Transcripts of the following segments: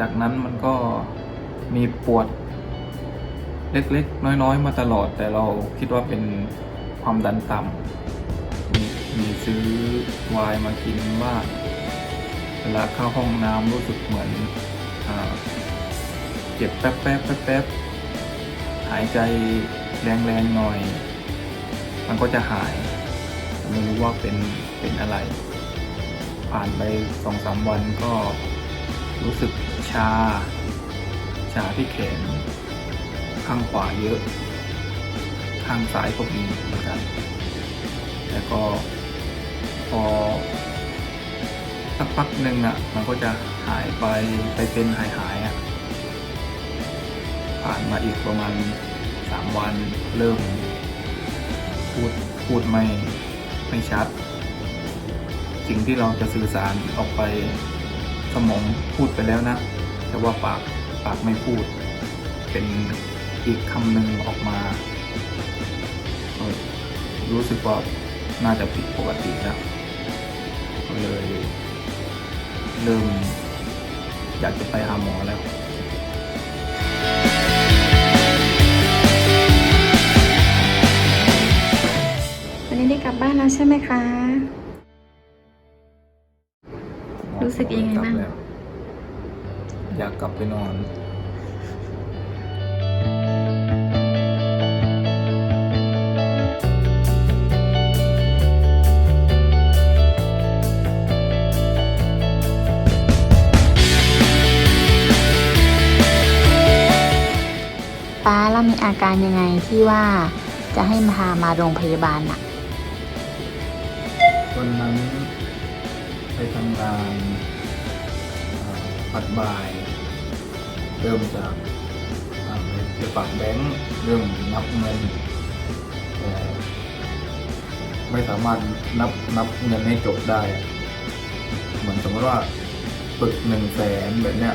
จากนั้นมันก็มีปวดเล็กๆ น้อยๆ มาตลอด แต่เราคิดว่าเป็นความดันต่ำมีมีซื้อวน์มากินบ้างเวลาเข้าห้องน้ำรู้สึกเหมือนอาเจ็บแป๊บๆแป๊บๆหายใจแรงๆหน่อย มันก็จะหาย ไม่รู้ว่าเป็นเป็นอะไร ผ่านไปสองสามวันก็รู้สึก ชา ชาที่แขน ข้างขวาเยอะ ข้างซ้ายก็มีเหมือนกัน แล้วก็พอสักพักหนึ่งอะ มันก็จะหายไปไปเป็นหายหายๆอะ ผ่านมาอีกประมาณสามวันเริ่ม พูดพูดไม่ไม่ชัด สิ่งที่เราจะสื่อสารออกไปสมองพูดไปแล้วนะ แต่ว่าปากปากไม่พูด เป็นอีกคำหนึ่งออกมาเออรู้สึกว่าน่าจะผิดปกติแล้วก็เลยเริ่มอยากจะไปหาหมอแล้ววันนี้ได้กลับบ้านแล้วใช่ไหมคะ รู้สึกยังไงบ้างกลัแล้ว อยากกลับไปนอนป้าเรามีอาการยังไงที่ว่าจะให้มาพามาโรงพยาบาลน่ะวันนั้นไปทำงานเอ่อปัดบ่าย เริ่มจากไปฝากแบงค์เริ่มนับเงินแต่ไม่สามารถนับนับเงินให้จบได้ เหมือนสมมติว่าปึกหนึ่งแสนแบบเนี้ย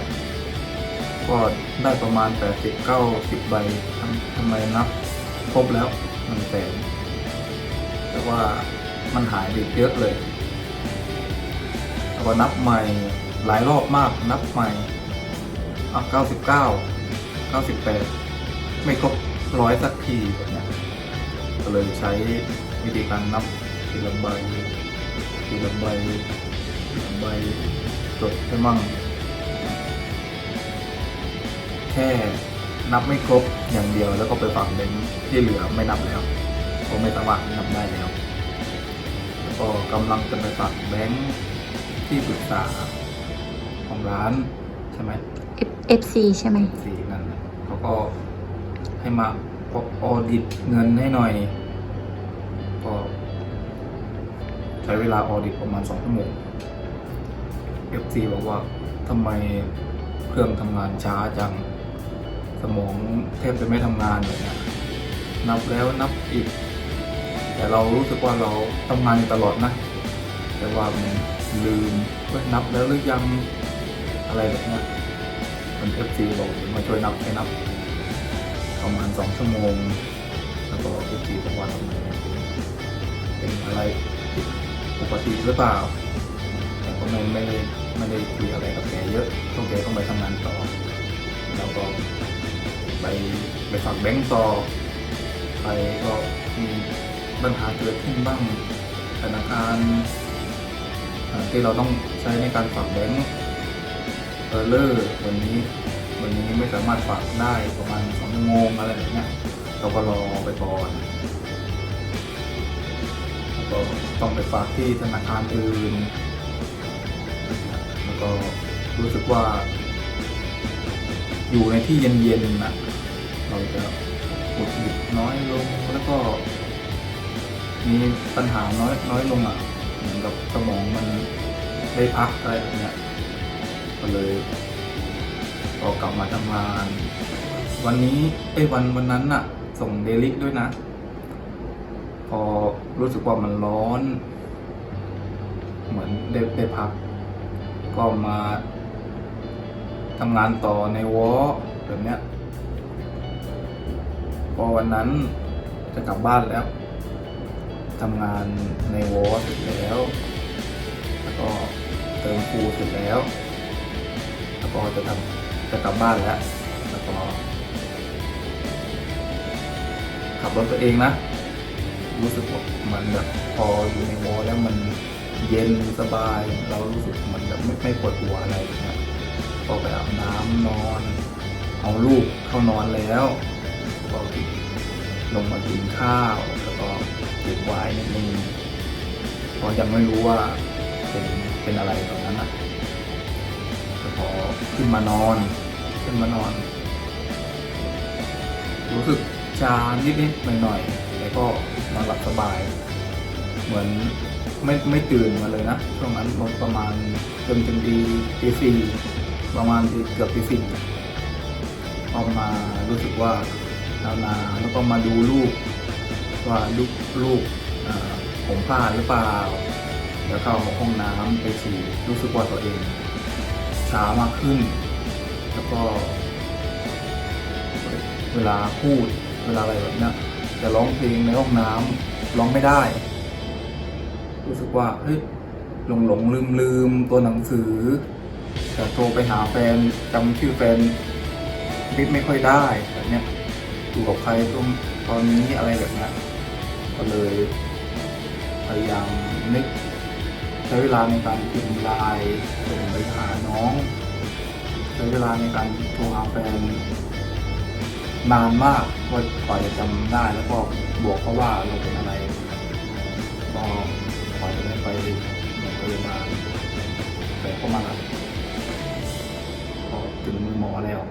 ก็ได้ประมาณแปดสิบเก้าสิบใบทำทำไมนับครบแล้วหนึ่งแสนแต่ว่ามันหายไปเยอะเลยแล้วก็นับใหม่หลายรอบมากนับใหม่ อะเก้าสิบเก้าเก้าสิบแปดไม่ครบร้อยสักทีแบบนี้ก็เลยใช้วิธีการนับทีละใบทีละใบทีละใบจดให้มั่ง แค่นับไม่ครบอย่างเดียวแล้วก็ไปฝังเบงค์ที่เหลือไม่นับแล้วเพราะไม่สามารถนับได้แล้วแล้วก็กำลังจะไปฝากแบงค์ที่ปรึกษาของร้านใช่ไหม FC ใช่ไหม สีนั่นน่ะเขาก็ให้มาออดิตเงินให้หน่อย ก็ ใช้เวลาออดิตประมาณสองชั่วโมง FC บอกว่าทำไมเครื่องทำงานช้าจัง สมองแทบจะไม่ทำงานแบบเนี้ยนับแล้วนับอีก แต่เรารู้สึกว่าเราทำงานอยู่ตลอดนะ แต่ว่ามันลืมว่านับแล้วหรือยังอะไรแบบเนี้ย เอฟซีบอกมาช่วยนับให้นับประมาณสองชั่วโมง แล้วก็เอฟซีบอกว่าทำไมเป็นอะไรปกติหรือเปล่าแต่ก็ไม่ไม่ได้ไม่ได้คุยอะไรกับแกเยอะต้องแกต้องไปทำงานต่อ แล้วก็ไปไปฝากแบงก์ต่อ ไปก็มีปัญหาเกิดขึ้นบ้างธนาคารที่เราต้องใช้ในการฝากแบงก์ ออเลอร์วันนี้วันนี้ไม่สามารถฝากได้ประมาณสองชั่วโมงอะไรแบบเนี้ยเราก็รอไปก่อนแล้วก็ต้องไปฝากที่ธนาคารอื่นแล้วก็รู้สึกว่า อยู่ในที่เย็นๆนะเราจะหงุดหงิดน้อยลงแล้วก็ มีปัญหาน้อยน้อยลงอะเหมือนกับสมองมันได้พักอะไรแบบเนี้ย ก็เลยพอกลับมาทำงาน วันนี้เอ้วันวันนั้นน่ะ ส่งเดลิกด้วยนะ พอรู้สึกว่ามันร้อน เหมือนได้ได้พัก ก็มาทำงานต่อในวอแบบเนี้ยพอวันนั้นจะกลับบ้านแล้วทำงานในวอเสร็จแล้ว แล้วก็เติมฟูเสร็จแล้ว แล้วก็จะทำจะกลับบ้านแล้วแล้วก็ขับรถตัวเองนะ รู้สึกว่ามันแบบพออยู่ในวอลแล้วมันเย็นสบาย เรารู้สึกเหมันแบบไม่ไม่ปวดหัวอะไรอย่างเงี้ยก็ไปอาบน้ำนอน เอาลูกเข้านอนแล้วก็ลงมากินข้าวแล้วก็เก็บไว้นิดนึงเพราะยังไม่รู้ว่าเป็นเป็นอะไรตอนนั้นนะ พอขึ้นมานอน ขึ้นมานอน รู้สึกชานิดๆหน่อยๆแต่ก็นอนหลับสบาย เหมือนไม่ไม่ตื่นมาเลยนะช่วงนั้นลงประมาณจนจนตีตีสี่ประมาณเกือบตีสี่พอมารู้สึกว่าหนาวๆแล้วก็มาดูลูกว่าลูกลูกผมพลาดหรือเปล่า แล้วเข้าห้องน้ำไปฉี่รู้สึกว่าตัวเอง ช้ามากขึ้น แล้วก็เวลาพูดเวลาอะไรแบบนี้จะร้องเพลงในห้องน้ำร้องไม่ได้ รู้สึกว่าเฮ้ยหลงหลงลืมลืมตัวหนังสือแต่โทรไปหาแฟนจำชื่อแฟนนึกไม่ค่อยได้แบบเนี้ยอยู่กับใครตรงตอนนี้อะไรแบบเนี้ยก็เลยพยายามนึก ใช้เวลาในการพิมพ์ไลน์ส่งไปหาน้อง ใช้เวลาในการโทรหาแฟนนานมากว่ากว่าจะจำได้แล้วก็บอกเขาว่าเราเป็นอะไรก็กว่าจะได้ไปโรงพยาบาลแต่ก็มารับก็ถึงมือหมอแล้ว